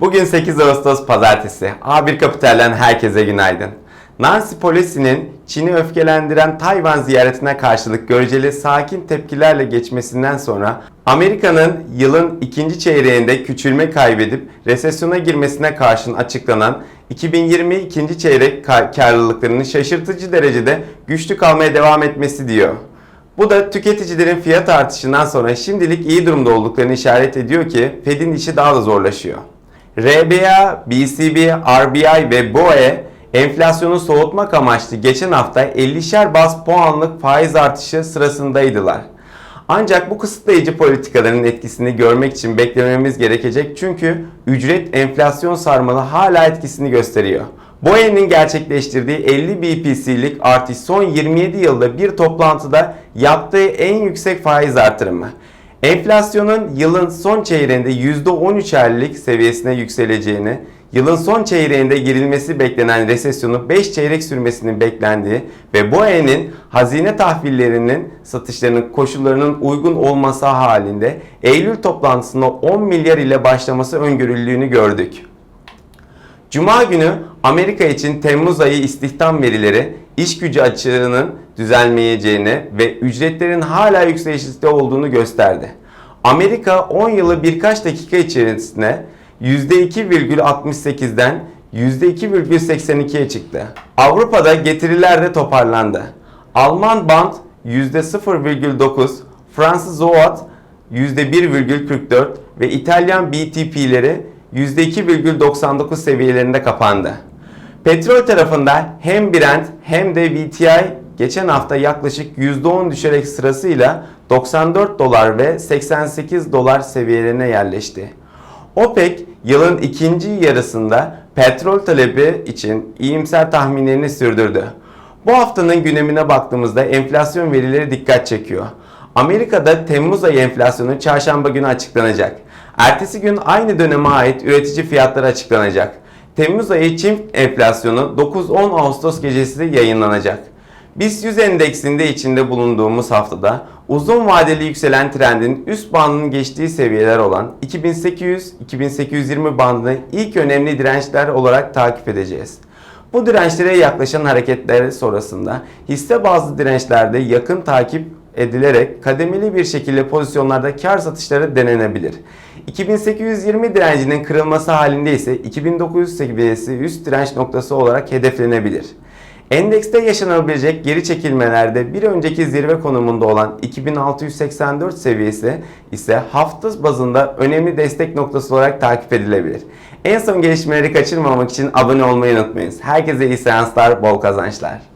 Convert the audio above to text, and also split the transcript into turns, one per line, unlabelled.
Bugün 8 Ağustos Pazartesi. A1 Kapital'den herkese günaydın. Nancy Pelosi'nin Çin'i öfkelendiren Tayvan ziyaretine karşılık göreceli sakin tepkilerle geçmesinden sonra Amerika'nın yılın ikinci çeyreğinde küçülme kaybedip resesyona girmesine karşın açıklanan 2020 ikinci çeyrek kar- karlılıklarının şaşırtıcı derecede güçlü kalmaya devam etmesi diyor. Bu da tüketicilerin fiyat artışından sonra şimdilik iyi durumda olduklarını işaret ediyor ki Fed'in işi daha da zorlaşıyor. RBA, BCB, RBI ve BOE enflasyonu soğutmak amaçlı geçen hafta 50'şer bas puanlık faiz artışı sırasındaydılar. Ancak bu kısıtlayıcı politikaların etkisini görmek için beklememiz gerekecek çünkü ücret enflasyon sarmalı hala etkisini gösteriyor. BOE'nin gerçekleştirdiği 50 BPC'lik artış son 27 yılda bir toplantıda yaptığı en yüksek faiz artırımı. Enflasyonun yılın son çeyreğinde %13'erlik seviyesine yükseleceğini, yılın son çeyreğinde girilmesi beklenen resesyonu 5 çeyrek sürmesinin beklendiği ve BOE'nin hazine tahvillerinin satışlarının koşullarının uygun olması halinde Eylül toplantısında 10 milyar ile başlaması öngörüldüğünü gördük. Cuma günü Amerika için Temmuz ayı istihdam verileri iş gücü açığının düzelmeyeceğini ve ücretlerin hala yükselişte olduğunu gösterdi. Amerika 10 yılı birkaç dakika içerisinde %2,68'den %2,82'ye çıktı. Avrupa'da getiriler de toparlandı. Alman band %0,9, Fransız Zoat %1,44 ve İtalyan BTP'leri %2,99 seviyelerinde kapandı. Petrol tarafında hem Brent hem de WTI geçen hafta yaklaşık %10 düşerek sırasıyla 94 dolar ve 88 dolar seviyelerine yerleşti. OPEC yılın ikinci yarısında petrol talebi için iyimser tahminlerini sürdürdü. Bu haftanın gündemine baktığımızda enflasyon verileri dikkat çekiyor. Amerika'da Temmuz ayı enflasyonu çarşamba günü açıklanacak. Ertesi gün aynı döneme ait üretici fiyatları açıklanacak. Temmuz ayı çift enflasyonu 9-10 Ağustos gecesi yayınlanacak. BIST 100 endeksinde içinde bulunduğumuz haftada uzun vadeli yükselen trendin üst bandının geçtiği seviyeler olan 2800-2820 bandını ilk önemli dirençler olarak takip edeceğiz. Bu dirençlere yaklaşan hareketler sonrasında hisse bazlı dirençlerde yakın takip edilerek kademeli bir şekilde pozisyonlarda kar satışları denenebilir. 2820 direncinin kırılması halinde ise 2900 seviyesi üst direnç noktası olarak hedeflenebilir. Endekste yaşanabilecek geri çekilmelerde bir önceki zirve konumunda olan 2684 seviyesi ise hafta bazında önemli destek noktası olarak takip edilebilir. En son gelişmeleri kaçırmamak için abone olmayı unutmayınız. Herkese iyi seanslar, bol kazançlar.